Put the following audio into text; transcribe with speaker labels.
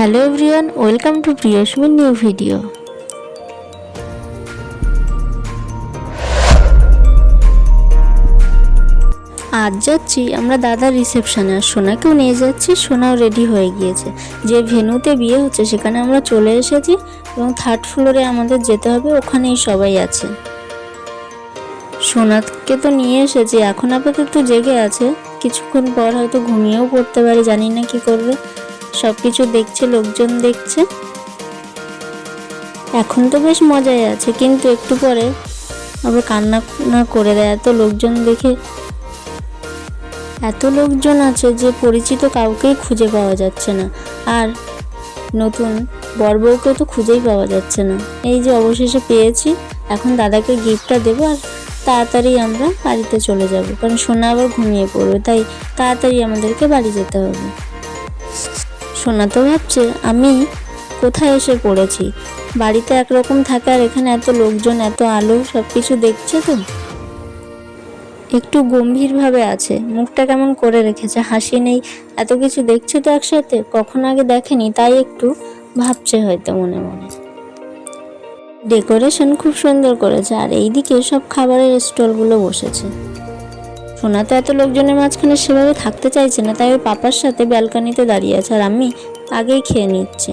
Speaker 1: Hello everyone, welcome to Priyasamir new video. আজ যাচ্ছি আমরা দাদার রিসেপশনে, আর সোনাকেও নিয়ে যাচ্ছি, সোনাও রেডি হয়ে গিয়েছে। যে ভেন্যুতে বিয়ে হচ্ছে, সেখানে আমরা চলে এসেছি, এবং থার্ড ফ্লোরে আমাদের যেতে হবে, ওখানেই সবাই আছে। সোনাকে তো নিয়ে এসেছি, এখন আপাতত জেগে আছে, কিছুক্ষণ পর হয়তো ঘুমিয়েও পড়তে পারে, জানি না কি করবে। সব কিছু দেখছে, লোকজন দেখছে। এখন তো বেশ মজায় আছে, কিন্তু একটু পরে আবার কান্না না করে দেয়। এত লোকজন দেখে এত লোকজন আছে যে পরিচিত কাউকেই খুঁজে পাওয়া যাচ্ছে না। আর নতুন বর বউকেও তো খুঁজেই পাওয়া যাচ্ছে না। এই যে অবশেষে পেয়েছি, এখন দাদাকে গিফটটা দেবো আর তাড়াতাড়ি আমরা বাড়িতে চলে যাব। কারণ সোনা আবার ঘুমিয়ে পড়বে, তাই তাড়াতাড়ি আমাদেরকে বাড়ি যেতে হবে। সোনা তো ভাবছে, আমি কোথায় এসে পড়েছি? বাড়িতে একরকম থাকে আর এখানে এত লোকজন, এত আলো সব কিছু দেখছে তো? একটু গম্ভীরভাবে আছে, মুখটা কেমন করে রেখেছে? হাসি নেই, এত কিছু দেখছে তো একসাথে? কখন আগে দেখেনি, তাই একটু ভাবছে হয়তো মনে মনে। ডেকোরেশন খুব সুন্দর করেছে, আর এইদিকে সব খাবারের স্টলগুলো বসেছে। সোনা তো এত লোকজনের মাঝখানে সেভাবে থাকতে চাইছে না, তাই ওর পাপার সাথে ব্যালকানিতে দাঁড়িয়ে আছে আর আমি আগেই খেয়ে নিচ্ছে।